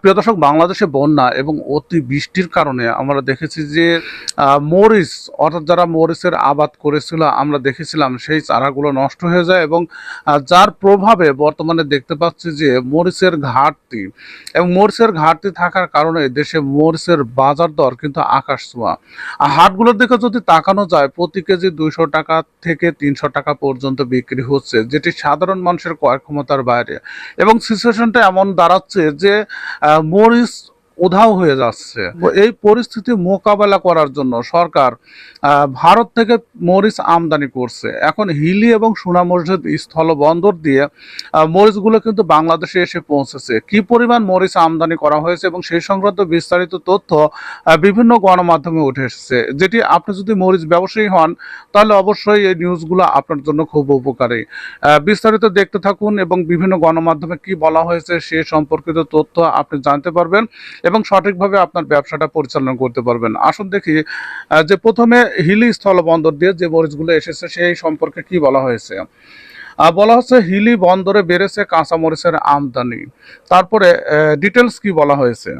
প্রিয় দর্শক, বাংলাদেশে বন্যা এবং অতি বৃষ্টির কারণে আমরা দেখেছি যে মরিচ, অর্থাৎ যারা মরিচের আবাদ করেছিল, আমরা দেখেছিলাম সেই চারাগুলো নষ্ট হয়ে যায় এবং যার প্রভাবে বর্তমানে দেখতে পাচ্ছি যে, মরিচের ঘাটতি এবং মরিচের ঘাটতি থাকার কারণে দেশে মরিচের বাজার দর কিন্তু আকাশ ছোঁয়া আর হাটগুলোর দিকে যদি তাকানো যায়, প্রতি কেজি দুইশো টাকা থেকে তিনশো টাকা পর্যন্ত বিক্রি হচ্ছে, যেটি সাধারণ মানুষের ক্রয় ক্ষমতার বাইরে। এবং সিচুয়েশনটা এমন দাঁড়াচ্ছে যে মরিচ উধাও হয়ে যাচ্ছে। এই পরিস্থিতি মোকাবেলা করার জন্য সরকার ভারত থেকে মরিচ আমদানি করছে। এখন হিলি এবং সোনা মসজিদ স্থল বন্দর দিয়ে মরিচগুলো কিন্তু বাংলাদেশে এসে পৌঁছেছে। কি পরিমাণ মরিচ আমদানি করা হয়েছে এবং সেই সংক্রান্ত বিস্তারিত তথ্য বিভিন্ন গণমাধ্যমে উঠে এসেছে। যেটি আপনি যদি মরিচ ব্যবসায়ী হন, তাহলে অবশ্যই এই নিউজগুলো আপনার জন্য খুব উপকারী। বিস্তারিত দেখতে থাকুন এবং বিভিন্ন গণমাধ্যমে কি বলা হয়েছে সে সম্পর্কিত তথ্য আপনি জানতে পারবেন। এবং সঠিকভাবে আপনার ব্যবসাটা পরিচালনা করতে পারবেন। আসুন দেখি যে প্রথমে হিলি স্থলবন্দর দিয়ে যে মরিচগুলো এসেছে, সেই সম্পর্কে কি বলা হয়েছে? বলা হচ্ছে হিলি বন্দরে বেড়েছে কাঁচা মরিচের আমদানি। তারপরে ডিটেলস কি বলা হয়েছে?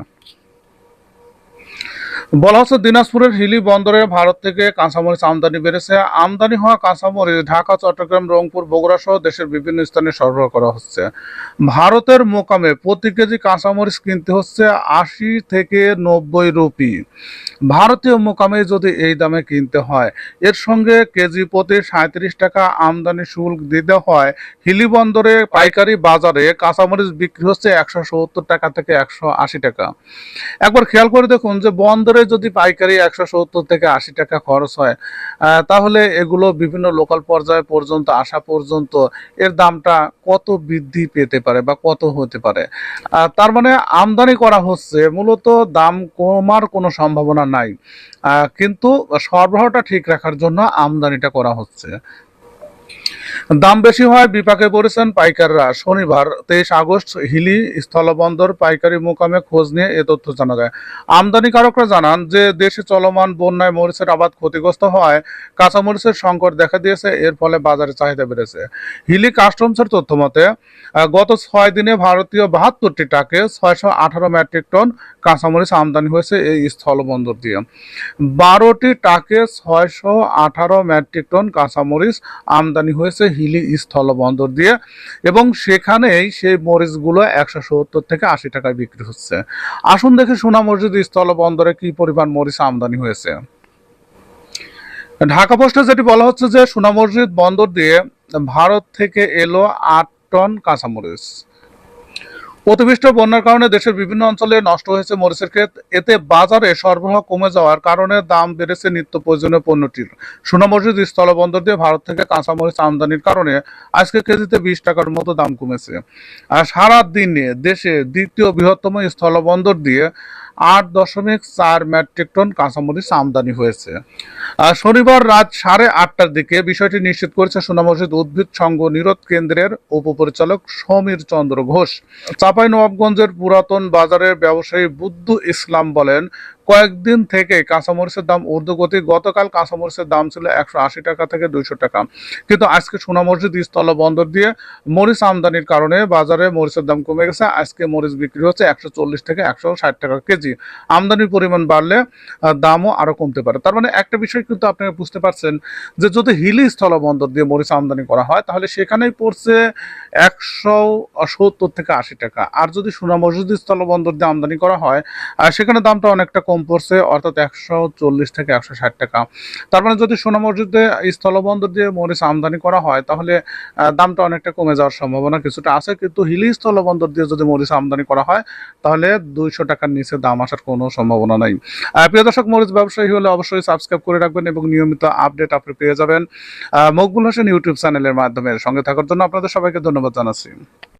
বলা হচ্ছে দিনাজপুরের হিলি বন্দরে ভারত থেকে কাঁচামরিচ আমদানি বেড়েছে। আমদানি হওয়া কাঁচামরিচ ঢাকা, চট্টগ্রাম, রংপুর, বগুড়া সহ দেশের বিভিন্ন স্থানে সরবরাহ করা হচ্ছে। ভারতের মোকামে প্রতি কেজি কাঁচামরিচ কিনতে হচ্ছে আশি থেকে নব্বই রুপি। ভারতীয় মোকামে যদি এই দামে কিনতে হয়, এর সঙ্গে কেজি প্রতি সাঁত্রিশ টাকা আমদানি শুল্ক দিতে হয়। হিলি বন্দরে পাইকারি বাজারে কাঁচামরিচ বিক্রি হচ্ছে একশো সত্তর টাকা থেকে একশো আশি টাকা। একবার খেয়াল করে দেখুন যে বন্দরে যদি পাইকারি একশো সত্তর থেকে আশি টাকা খরচ হয় তাহলে এগুলো বিভিন্ন লোকাল পর্যায়ে পর্যন্ত, আসা পর্যন্ত এর দামটা কত বৃদ্ধি পেতে পারে বা কত হতে পারে? তার মানে আমদানি করা হচ্ছে, মূলত দাম কমার কোনো সম্ভাবনা নাই। কিন্তু সরবরাহটা ঠিক রাখার জন্য আমদানিটা করা হচ্ছে। দাম বেশি হয় বিপাকে পড়েছেন পাইকাররা। শনিবার তেইশ আগস্ট হিলি স্থলবন্দর পাইকারি মোকামে খোঁজ নিয়ে এ তথ্য জানা যায়। আমদানিকারকরা জানান যে, দেশে চলমান বন্যায় মরিচের আবাদ ক্ষতিগ্রস্ত হওয়ায় কাঁচা মরিচের সংকট দেখা দিয়েছে, এর ফলে বাজারে চাহিদা বেড়েছে। হিলি কাস্টমসের তথ্য মতে গত ছয় দিনে ভারতীয় বাহাত্তরটি টাকে ছয়শো আঠারো মেট্রিক টন কাঁচামরিচ আমদানি হয়েছে এই স্থলবন্দর দিয়ে। বারোটি টাকে ছয়শো আঠারো মেট্রিক টন কাঁচামরিচ আমদানি হয়েছে হিলি স্থলবন্দর দিয়ে এবং সেখানেই সেই মরিচগুলো একশো সত্তর থেকে আশি টাকায় বিক্রি হচ্ছে। আসুন দেখে সোনা মসজিদ স্থলবন্দরে কি পরিমাণ মরিচ আমদানি হয়েছে। ঢাকা পোস্টে যেটি বলা হচ্ছে যে সোনা মসজিদ বন্দর দিয়ে ভারত থেকে এলো আট টন কাঁচামরিচ অতিবৃষ্টি বন্যার কারণে দেশের বিভিন্ন অঞ্চলে নষ্ট হয়েছে মরিচের ক্ষেত। এতে বাজারে সরবরাহ কমে যাওয়ার কারণে দাম বেড়েছে নিত্য প্রয়োজনীয় পণ্যটির। সোনা মসজিদ, স্থলবন্দর দিয়ে ভারত থেকে কাঁচামরিচ আমদানির কারণে আজকে কেজিতে বিশ টাকার মতো দাম কমেছে। আর সারা দিনে দেশে দ্বিতীয় বৃহত্তম স্থলবন্দর দিয়ে আট দশমিক চার মেট্রিক টন কাঁচামরিচ আমদানি হয়েছে। শনিবার রাত সাড়ে আটটার দিকে বিষয়টি নিশ্চিত করেছে সোনা মসজিদ উদ্ভিদ সংঘ নিরোধ কেন্দ্রের উপপরিচালক সমীর চন্দ্র ঘোষ। চাপাই নবাবগঞ্জের পুরাতন বাজারের ব্যবসায়ী বুদ্ধ ইসলাম বলেন কয়েকদিন থেকে কাঁচামরিচের দাম ঊর্ধ্বগতি গতকাল কাঁচামরিচের দাম ছিল একশো আশি টাকা থেকে দুইশো টাকা। কিন্তু আজকে সোনা মসজিদ স্থল বন্দর দিয়ে মরিচ আমদানির কারণে বাজারে মরিচের দাম কমে গেছে। আজকে মরিচ বিক্রি হচ্ছে একশো চল্লিশ থেকে একশো ষাট টাকা কেজি। আমদানির পরিমাণ বাড়লে দামও আরও কমতে পারে। তার মানে একটা বিষয় কিন্তু আপনি বুঝতে পারছেন যে যদি হিলি স্থল বন্দর দিয়ে মরিচ আমদানি করা হয়, তাহলে সেখানেই পড়ছে একশো সত্তর থেকে আশি টাকা। আর যদি সোনা মসজিদ স্থল বন্দর দিয়ে আমদানি করা হয় সেখানে দামটা অনেকটা কম পড়ছে, অর্থাৎ একশো চল্লিশ থেকে একশো ষাট টাকা। তার মানে যদি সোনা স্থলবন্দর দিয়ে মরিচ আমদানি করা হয়, তাহলে দামটা অনেকটা কমে যাওয়ার সম্ভাবনা কিছুটা আছে। কিন্তু হিলি স্থলবন্দর দিয়ে যদি মরিচ আমদানি করা হয়, তাহলে দুইশো টাকার নিচে দাম আসার কোনো সম্ভাবনা নাই। প্রিয় দর্শক, মরিচ ব্যবসায়ী হলে অবশ্যই সাবস্ক্রাইব করে রাখবেন এবং নিয়মিত আপডেট আপনি পেয়ে যাবেন মকবুল হোসেন ইউটিউব চ্যানেলের মাধ্যমে। সঙ্গে থাকার জন্য আপনাদের সবাইকে ধন্যবাদ জানাচ্ছি।